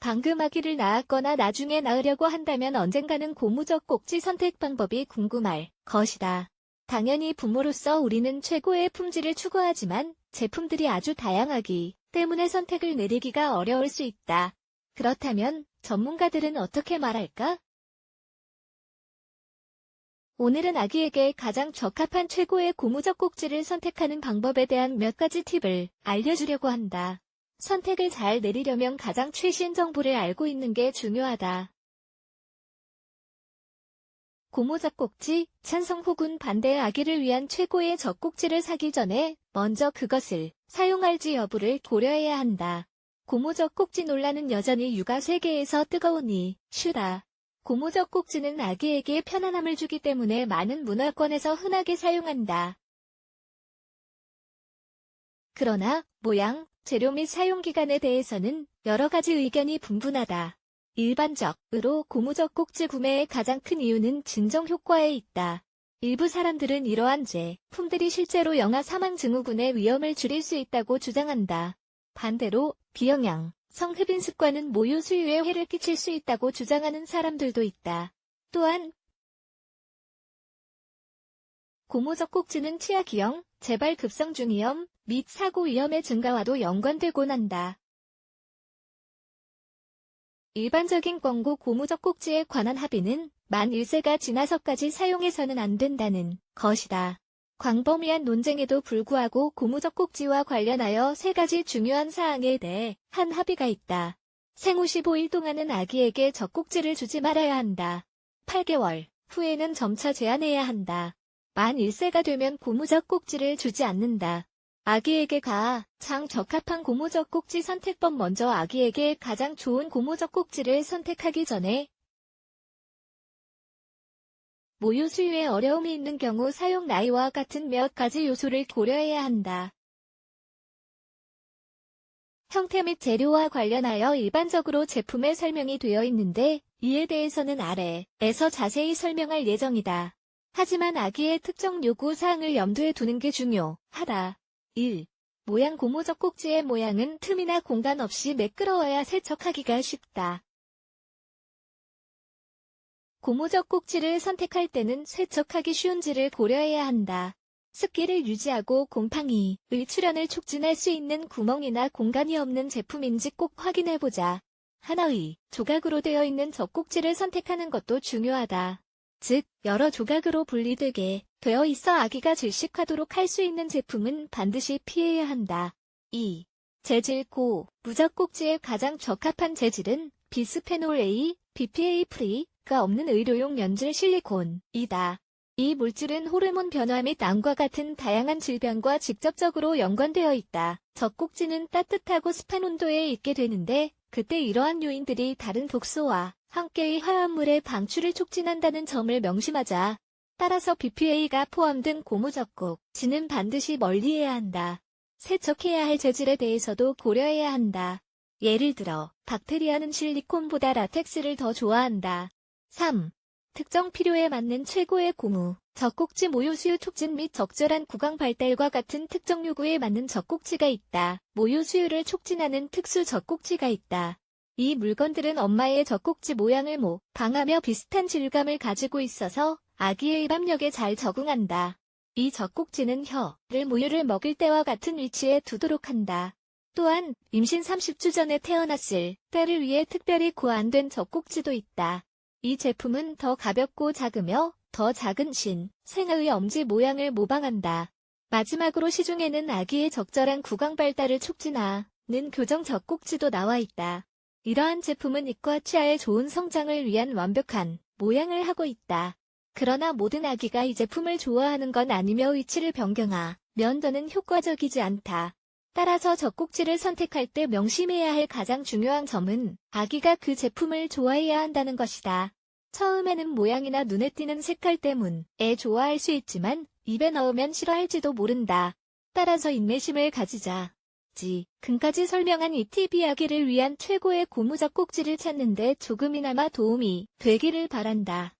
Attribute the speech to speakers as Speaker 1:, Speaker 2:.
Speaker 1: 방금 아기를 낳았거나 나중에 낳으려고 한다면 언젠가는 고무적 꼭지 선택 방법이 궁금할 것이다. 당연히 부모로서 우리는 최고의 품질을 추구하지만 제품들이 아주 다양하기 때문에 선택을 내리기가 어려울 수 있다. 그렇다면 전문가들은 어떻게 말할까? 오늘은 아기에게 가장 적합한 최고의 고무적 꼭지를 선택하는 방법에 대한 몇 가지 팁을 알려주려고 한다. 선택을 잘 내리려면 가장 최신 정보를 알고 있는 게 중요하다. 고무적 꼭지, 찬성 혹은 반대의 아기를 위한 최고의 젖꼭지를 사기 전에 먼저 그것을 사용할지 여부를 고려해야 한다. 고무적 꼭지 논란은 여전히 육아 세계에서 뜨거우니 슈다. 고무적 꼭지는 아기에게 편안함을 주기 때문에 많은 문화권에서 흔하게 사용한다. 그러나 모양, 재료 및 사용 기간에 대해서는 여러 가지 의견이 분분하다. 일반적으로 고무적 꼭지 구매의 가장 큰 이유는 진정 효과에 있다. 일부 사람들은 이러한 제품들이 실제로 영아 사망 증후군의 위험을 줄일 수 있다고 주장한다. 반대로 비영양, 성 흡인 습관은 모유 수유에 해를 끼칠 수 있다고 주장하는 사람들도 있다. 또한 고무적 꼭지는 치아 기형, 재발 급성 중이염 및 사고 위험의 증가와도 연관되곤 한다. 일반적인 권고 고무적 꼭지에 관한 합의는 만 1세가 지나서까지 사용해서는 안 된다는 것이다. 광범위한 논쟁에도 불구하고 고무적 꼭지와 관련하여 세 가지 중요한 사항에 대해 한 합의가 있다. 생후 15일 동안은 아기에게 젖꼭지를 주지 말아야 한다. 8개월 후에는 점차 제한해야 한다. 만 1세가 되면 고무적 꼭지를 주지 않는다. 아기에게 가 장 적합한 고무적 꼭지 선택법 먼저 아기에게 가장 좋은 고무적 꼭지를 선택하기 전에 모유 수유에 어려움이 있는 경우 사용 나이와 같은 몇 가지 요소를 고려해야 한다. 형태 및 재료와 관련하여 일반적으로 제품에 설명이 되어 있는데 이에 대해서는 아래에서 자세히 설명할 예정이다. 하지만 아기의 특정 요구 사항을 염두에 두는 게 중요하다. 1. 모양 고무적 꼭지의 모양은 틈이나 공간 없이 매끄러워야 세척하기가 쉽다. 고무적 꼭지를 선택할 때는 세척하기 쉬운지를 고려해야 한다. 습기를 유지하고 곰팡이의 출현을 촉진할 수 있는 구멍이나 공간이 없는 제품인지 꼭 확인해보자. 하나의 조각으로 되어 있는 젖꼭지를 선택하는 것도 중요하다. 즉, 여러 조각으로 분리되게 되어 있어 아기가 질식하도록 할 수 있는 제품은 반드시 피해야 한다. 2. 재질 고, 무적 꼭지에 가장 적합한 재질은 비스페놀 A, BPA 프리가 없는 의료용 연질 실리콘이다. 이 물질은 호르몬 변화 및 암과 같은 다양한 질병과 직접적으로 연관되어 있다. 젖꼭지는 따뜻하고 습한 온도에 있게 되는데 그때 이러한 요인들이 다른 독소와 함께의 화합물의 방출을 촉진한다는 점을 명심하자. 따라서 BPA가 포함된 고무적꼭지는 반드시 멀리해야 한다. 세척해야 할 재질에 대해서도 고려해야 한다. 예를 들어 박테리아는 실리콘보다 라텍스를 더 좋아한다. 3. 특정 필요에 맞는 최고의 고무, 젖꼭지 모유 수유 촉진 및 적절한 구강 발달과 같은 특정 요구에 맞는 젖꼭지가 있다. 모유 수유를 촉진하는 특수 젖꼭지가 있다. 이 물건들은 엄마의 젖꼭지 모양을 모방하며 비슷한 질감을 가지고 있어서 아기의 입압력에 잘 적응한다. 이 젖꼭지는 혀를 모유를 먹을 때와 같은 위치에 두도록 한다. 또한 임신 30주 전에 태어났을 때를 위해 특별히 고안된 젖꼭지도 있다. 이 제품은 더 가볍고 작으며 더 작은 신, 생아의 엄지 모양을 모방한다. 마지막으로 시중에는 아기의 적절한 구강 발달을 촉진하는 교정 젖꼭지도 나와 있다. 이러한 제품은 입과 치아의 좋은 성장을 위한 완벽한 모양을 하고 있다. 그러나 모든 아기가 이 제품을 좋아하는 건 아니며 위치를 변경하면 더는 효과적이지 않다. 따라서 젖꼭지를 선택할 때 명심해야 할 가장 중요한 점은 아기가 그 제품을 좋아해야 한다는 것이다. 처음에는 모양이나 눈에 띄는 색깔 때문에 좋아할 수 있지만 입에 넣으면 싫어할지도 모른다. 따라서 인내심을 가지자. 지, 금까지 설명한 이 팁이 아기를 위한 최고의 고무적 꼭지를 찾는데 조금이나마 도움이 되기를 바란다.